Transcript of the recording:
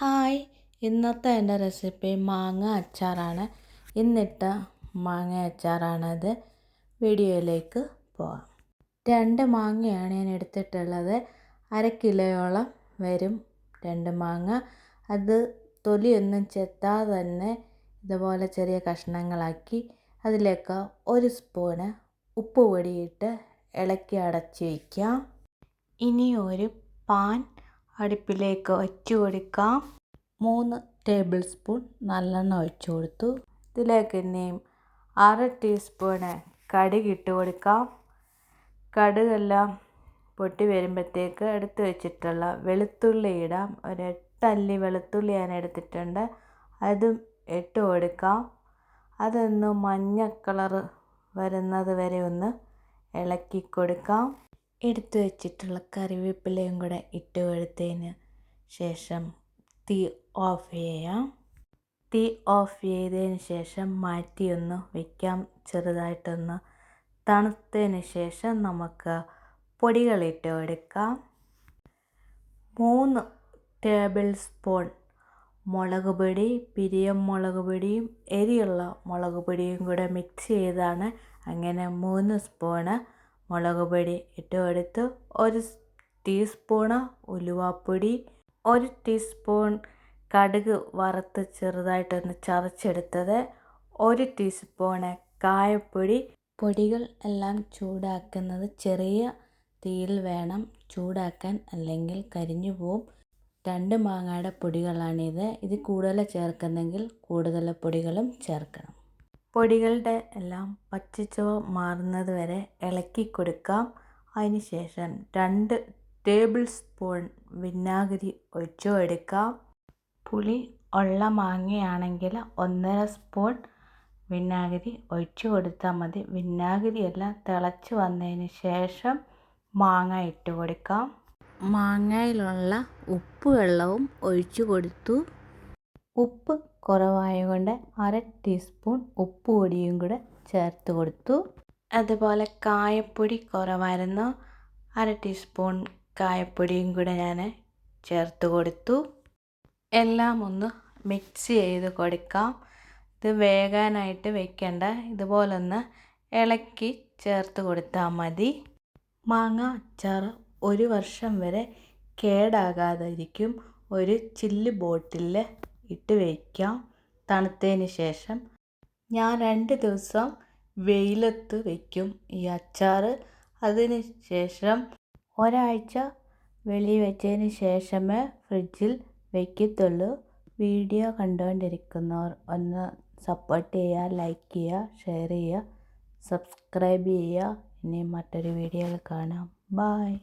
Hi. ഇന്നത്തെ എന്റെ recipe മാങ്ങ അച്ചാറാണ്. ഇന്നിട്ട മാങ്ങ അച്ചാറാണത്. വീഡിയോയിലേക്ക് പോവാം. രണ്ട് മാങ്ങയാണ് ഞാൻ എടുത്തിട്ടുള്ളത്. അര കിലോയോളം വരും രണ്ട് മാങ്ങ. അത് തൊലിയൊന്നും ചെത്താതെ തന്നെ ഇതുപോലെ ചെറിയ കഷ്ണങ്ങളാക്കി അതിലേക്ക് ഒരു സ്പൂണ് ഉപ്പ് പൊടിയിട്ട് ഇളക്കി അടച്ച് വയ്ക്കാം. ഇനി ഒരു പാൻ അടുപ്പിലേക്ക് വച്ചു കൊടുക്കാം. മൂന്ന് ടേബിൾ സ്പൂൺ നല്ലെണ്ണ ഒഴിച്ചു കൊടുത്തു. ഇതിലേക്ക് ഇനിയും അര ടീസ്പൂണ് കടുക് ഇട്ട് കൊടുക്കാം. കടുകെല്ലാം പൊട്ടി വരുമ്പോഴത്തേക്ക് എടുത്ത് വെച്ചിട്ടുള്ള വെളുത്തുള്ളി ഇടാം. ഒരു എട്ടല്ലി വെളുത്തുള്ളി ഞാൻ എടുത്തിട്ടുണ്ട്. അതും ഇട്ട് കൊടുക്കാം. അതൊന്ന് മഞ്ഞ കളറ് വരുന്നത് വരെ ഒന്ന് ഇളക്കി കൊടുക്കാം. എടുത്തു വെച്ചിട്ടുള്ള കറിവേപ്പിലയും കൂടെ ഇട്ട് കൊടുത്തതിന് ശേഷം തീ ഓഫ് ചെയ്യാം. തീ ഓഫ് ചെയ്തതിന് ശേഷം മാറ്റിയൊന്ന് വയ്ക്കാം ചെറുതായിട്ടൊന്ന് തണുത്തതിന് ശേഷം നമുക്ക് പൊടികളിട്ട് കൊടുക്കാം. മൂന്ന് ടേബിൾ സ്പൂൺ മുളക് പൊടി പിരിയം മുളക് പൊടിയും എരിയുള്ള മുളക് പൊടിയും കൂടെ മിക്സ് ചെയ്താണ്. അങ്ങനെ മൂന്ന് സ്പൂണ് മുളക് പൊടി ഇട്ട് കൊടുത്ത് ഒരു ടീസ്പൂണ് ഉലുവാപ്പൊടി ഒരു ടീസ്പൂൺ കടുക് വറുത്ത് ചെറുതായിട്ടൊന്ന് ചതച്ചെടുത്തത് ഒരു ടീസ്പൂണ് കായപ്പൊടി. പൊടികൾ എല്ലാം ചൂടാക്കുന്നത് ചെറിയ തീയിൽ വേണം ചൂടാക്കാൻ അല്ലെങ്കിൽ കരിഞ്ഞു പോവും. രണ്ട് മാങ്ങയുടെ പൊടികളാണിത്. ഇത് കൂടുതൽ ചേർക്കുന്നെങ്കിൽ കൂടുതൽ പൊടികളും ചേർക്കണം. പൊടികളുടെ എല്ലാം പച്ചച്ചുവ മാറുന്നത് വരെ ഇളക്കി കൊടുക്കാം. അതിന് ശേഷം രണ്ട് ടേബിൾ സ്പൂൺ വിനാഗിരി ഒഴിച്ചു എടുക്കാം പുളി ഉള്ള മാങ്ങയാണെങ്കിൽ ഒന്നര സ്പൂൺ വിനാഗിരി ഒഴിച്ചു കൊടുത്താൽ മതി. വിനാഗിരി എല്ലാം തിളച്ച് വന്നതിന് ശേഷം മാങ്ങ ഇട്ട് കൊടുക്കാം. മാങ്ങയിലുള്ള ഉപ്പ് വെള്ളവും ഒഴിച്ചു കൊടുത്തു. ഉപ്പ് കുറവായതുകൊണ്ട് അര ടീസ്പൂൺ ഉപ്പ് പൊടിയും കൂടെ ചേർത്ത് കൊടുത്തു. അതുപോലെ കായപ്പൊടി കുറവായിരുന്നു. അര ടീസ്പൂൺ കായപ്പൊടിയും കൂടെ ഞാൻ ചേർത്ത് കൊടുത്തു. എല്ലാം ഒന്ന് മിക്സ് ചെയ്ത് കൊടുക്കാം. ഇത് വേകാനായിട്ട് വെക്കേണ്ട. ഇതുപോലൊന്ന് ഇളക്കി ചേർത്ത് കൊടുത്താൽ മതി. മാങ്ങ അച്ചാർ ഒരു വർഷം വരെ കേടാകാതിരിക്കും. ഒരു ചില്ല് ബോട്ടിലിൽ ഇട്ട് വയ്ക്കാം. തണുത്തതിന് ശേഷം ഞാൻ രണ്ട് ദിവസം വെയിലത്ത് വയ്ക്കും ഈ അച്ചാർ അതിന് ശേഷം ഒരാഴ്ച വെളി വെച്ചതിന് ശേഷമേ ഫ്രിഡ്ജിൽ വയ്ക്കത്തുള്ളൂ വീഡിയോ കണ്ടുകൊണ്ടിരിക്കുന്നവർ ഒന്ന് സപ്പോർട്ട് ചെയ്യുക ലൈക്ക് ചെയ്യുക ഷെയർ ചെയ്യുക സബ്സ്ക്രൈബ് ചെയ്യുക. ഇനി മറ്റൊരു വീഡിയോയിൽ കാണാം. ബായ്